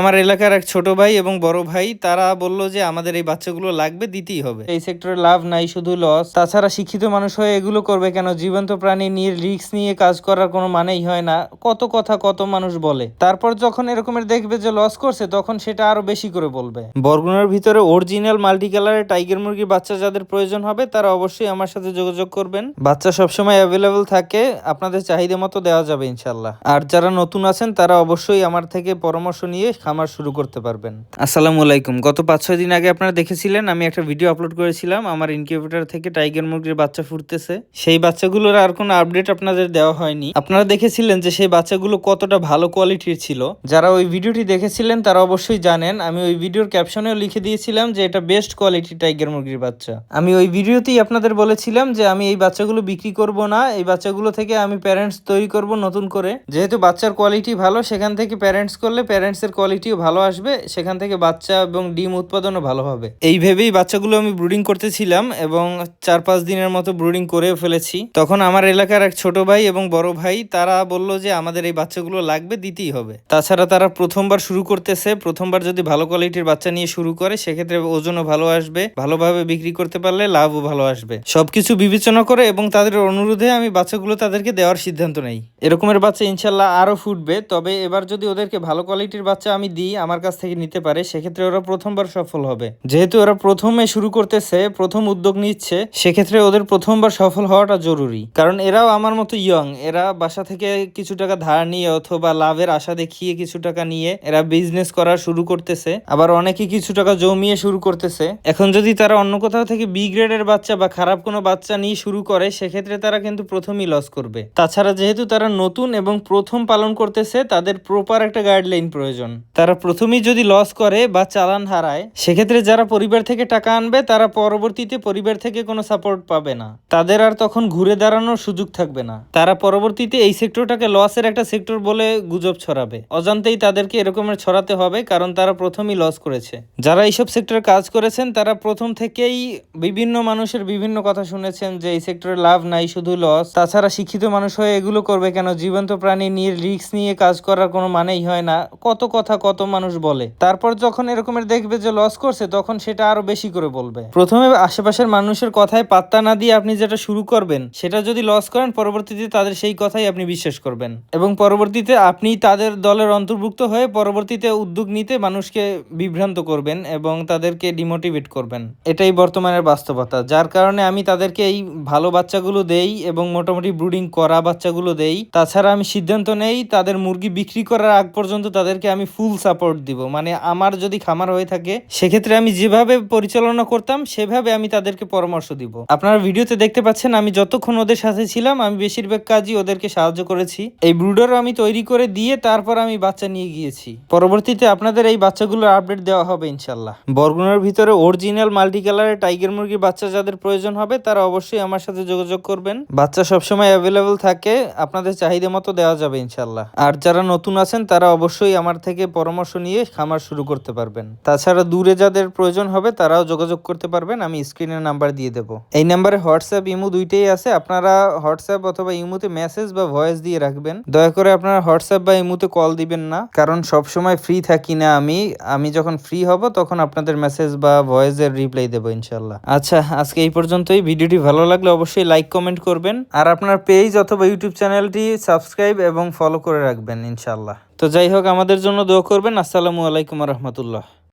আমার এলাকার এক ছোট ভাই এবং বড় ভাই, তারা বলল যে আমাদের এই বাচ্চাগুলো লাগবে, দিতেই হবে। এই সেক্টরে লাভ নাই, শুধু লস তাছাড়া শিক্ষিত মানুষ হয়ে এগুলো করবে কেন? জীবন্ত প্রাণী নিয়ে রিস্ক নিয়ে কাজ করার কোনো মানেই হয় না। কত কথা কত মানুষ বলে। তারপর যখন এরকমের দেখবে যে লস করছে, তখন সেটা আরও বেশি করে বলবে। বরগুনার ভিতরে অরিজিনাল মাল্টি কালারের টাইগার মুরগির বাচ্চা যাদের প্রয়োজন হবে, তারা অবশ্যই আমার সাথে যোগাযোগ করবেন। বাচ্চা সবসময় অ্যাভেলেবল থাকে, আপনাদের চাহিদা মতো দেওয়া যাবে ইনশাল্লাহ আর যারা নতুন আছেন, তারা অবশ্যই আমার থেকে পরামর্শ নিয়ে খামার শুরু করতে পারবেন। আসসালামু আলাইকুম। গত পাঁচ, ছয় দিন আগে আপনারা দেখেছিলেন, আমি একটা ভিডিও আপলোড করেছিলাম, আমার ইনকিউবেটর থেকে টাইগার মুরগির বাচ্চা ফুটতেছে। সেই বাচ্চাগুলোর আর কোনো আপডেট আপনাদের দেওয়া হয়নি। আপনারা দেখেছিলেন যে সেই বাচ্চাগুলো কতটা ভালো কোয়ালিটির ছিল। যারা ওই ভিডিওটি দেখেছিলেন, তারা অবশ্যই জানেন, আমি ওই ভিডিওর ক্যাপশনেও লিখে দিয়েছিলাম যে এটা বেস্ট কোয়ালিটি টাইগার মুরগির বাচ্চা। আমি ওই ভিডিওতেই আপনাদের বলেছিলাম যে আমি এই বাচ্চাগুলো বিক্রি করব না, এই বাচ্চাগুলো থেকে আমি প্যারেন্টস তৈরি করব নতুন করে। যেহেতু বাচ্চার কোয়ালিটি ভালো, সেখান থেকে প্যারেন্টস করলে প্যারেন্টস এর কোয়ালিটিও ভালো আসবে, সেখান থেকে বাচ্চা এবং ডিম উৎপাদনও ভালো হবে। এই ভেবেই বাচ্চাগুলো আমি ব্রুডিং করতেছিলাম এবং চার পাঁচ দিনের মতো ব্রুডিং করেও ফেলেছি। তখন আমার এলাকার এক ছোট ভাই এবং বড় ভাই, তারা বলল যে আমাদের এই বাচ্চাগুলো লাগবে, দিতেই হবে। তাছাড়া তারা প্রথমবার শুরু করতেছে, প্রথমবার যদি ভালো কোয়ালিটির বাচ্চা নিয়ে শুরু করে, সেক্ষেত্রে ওজনও ভালো আসবে, ভালোভাবে বিক্রি করতে পারলে লাভও ভালো আসবে। সবকিছু বিবেচনা করে এবং তাদের অনুরোধে আমি বাচ্চাগুলো তাদেরকে দেওয়ার সিদ্ধান্ত নেই। এরকমের বাচ্চা ইনশাল্লাহ আরও ফুটবে, তবে এবার যদি ওদেরকে ভালো কোয়ালিটির বাচ্চা আমি দিই আমার কাছ থেকে নিতে পারে, সেক্ষেত্রে ওরা প্রথমবার সফল হবে। যেহেতু ওরা প্রথমে শুরু করতেছে, প্রথম উদ্যোগ নিচ্ছে, সেক্ষেত্রে ওদের প্রথমবার সফল হওয়াটা জরুরি। কারণ এরাও আমার মতো ইয়ং এরা বাসা থেকে কিছু টাকা ধার নিয়ে অথবা লাভের আশা দেখিয়ে কিছু টাকা নিয়ে এরা বিজনেস করা শুরু করতেছে, আবার অনেকে কিছু টাকা জমিয়ে শুরু করতেছে। এখন যদি তারা অন্য কোথাও থেকে বি গ্রেডের বাচ্চা বা খারাপ কোনো বাচ্চা নিয়ে শুরু করে, সেক্ষেত্রে তারা কিন্তু প্রথমেই লস করবে। তাছাড়া যেহেতু তারা নতুন এবং প্রথম পালন করতেছে, তাদের প্রপার একটা গাইডলাইন প্রয়োজন। তারা প্রথমেই যদি লস করে বা চালান হারায়, সেক্ষেত্রে যারা পরিবার থেকে টাকা আনবে, তারা পরবর্তীতে পরিবার থেকে কোনো সাপোর্ট পাবে না। তাদের আর তখন ঘুরে দাঁড়ানোর সুযোগ থাকবে না। তারা পরবর্তীতে এই সেক্টরটাকে লসের একটা সেক্টর বলে গুজব ছড়াবে। অজান্তেই তাদেরকে এরকমের ছড়াতে হবে, কারণ তারা প্রথমেই লস করেছে। যারা এইসব সেক্টরে কাজ করেছেন, তারা প্রথম থেকেই বিভিন্ন মানুষের বিভিন্ন কথা শুনেছেন যে, এই সেক্টরে লাভ নাই, শুধু লস তাছাড়া শিক্ষিত মানুষ হয়ে এগুলো করবে কেন? জীবন্ত প্রাণী নিয়ে রিস্ক নিয়ে কাজ করার কোনো মানেই হয় না। কত কথা কত মানুষ বলে। তারপর যখন এরকমের দেখবে যে লস করছে, তখন সেটা আরও বেশি করে বলবে। প্রথমে আশেপাশের মানুষের কথায় পাত্তা না দিয়ে আপনি যেটা শুরু করবেন, সেটা যদি লস করেন, পরবর্তীতে তাদের সেই কথাই আপনি বিশ্বাস করবেন। এবং পরবর্তীতে আপনি তাদের দলের অন্তর্ভুক্ত হয়ে পরবর্তীতে উদ্যোগ নিতে মানুষকে বিভ্রান্ত করবেন এবং তাদেরকে ডিমোটিভেট করবেন। এটাই বর্তমানের বাস্তবতা। যার কারণে আমি তাদেরকে এই ভালো বাচ্চাগুলো দেই এবং মোটামুটি ব্রুডিং করা বাচ্চাগুলো দেই। তাছাড়া আমি সিদ্ধান্ত নেই তাদের মুরগি বিক্রি করার আগ পর্যন্ত তাদেরকে আমি ফুল সাপোর্ট দিব। মানে আমার যদি খামার হয়ে থাকে, সেক্ষেত্রে আমি যেভাবে পরিচালনা করতাম, সেভাবে আমি তাদেরকে পরামর্শ দিব। আপনারা ভিডিওতে দেখতে পাচ্ছেন, আমি যতক্ষণ ওদের সাথে ছিলাম, আমি বেশিরভাগ কাজই ওদেরকে সাহায্য করেছি। এই ব্রুডারও আমি তৈরি করে দিয়ে তারপর আমি বাচ্চা নিয়ে গিয়েছি। পরবর্তীতে আপনাদের এই বাচ্চাগুলোর আপডেট দেওয়া হবে, ইনশাল্লাহ। বরগুনার ভিতরে অরিজিনাল মাল্টি কালারের টাইগার মুরগির বাচ্চা যাদের প্রয়োজন হবে, তারা অবশ্যই আমার সাথে যোগাযোগ করবেন। বাচ্চা সবসময় অ্যাভেলেবল থাকে, আপনাদের চাহিদা মতো দেওয়া যাবে, ইনশাল্লাহ। আর যারা নতুন আছেন, তারা অবশ্যই আমার থেকে পরামর্শ নিয়ে খামার শুরু করতে পারবেন। তাছাড়া দূরে যাদের প্রয়োজন হবে, তারাও যোগাযোগ করতে পারবেন। আমি স্ক্রিনের নাম্বার দিয়ে দেবো। এই নাম্বারে হোয়াটসঅ্যাপ, ইমো দুইটাই আছে। আপনারা হোয়াটসঅ্যাপ অথবা ইমোতে মেসেজ বা ভয়েস দিয়ে রাখবেন। দয়া করে আপনারা হোয়াটসঅ্যাপ বা ইমোতে কল দিবেন না, কারণ সবসময় ফ্রি থাকি না আমি। আমি যখন ফ্রি হব, তখন আপনাদের মেসেজ বা ভয়েসের রিপ্লাই দেবো ইনশাল্লাহ আচ্ছা আজকে এই পর্যন্তই। ভিডিওটি ভালো লাগলে অবশ্যই লাইক, কমেন্ট করবেন। আর আপনার পেজ অথবা ইউটিউব চ্যানেলটি সাবস্ক্রাইব এবং ফলো করে রাখবেন ইনশাল্লাহ তো যাই হোক আমাদের জন্য দোয়া করবেন। আসসালামু আলাইকুম রহমতুল্লাহ।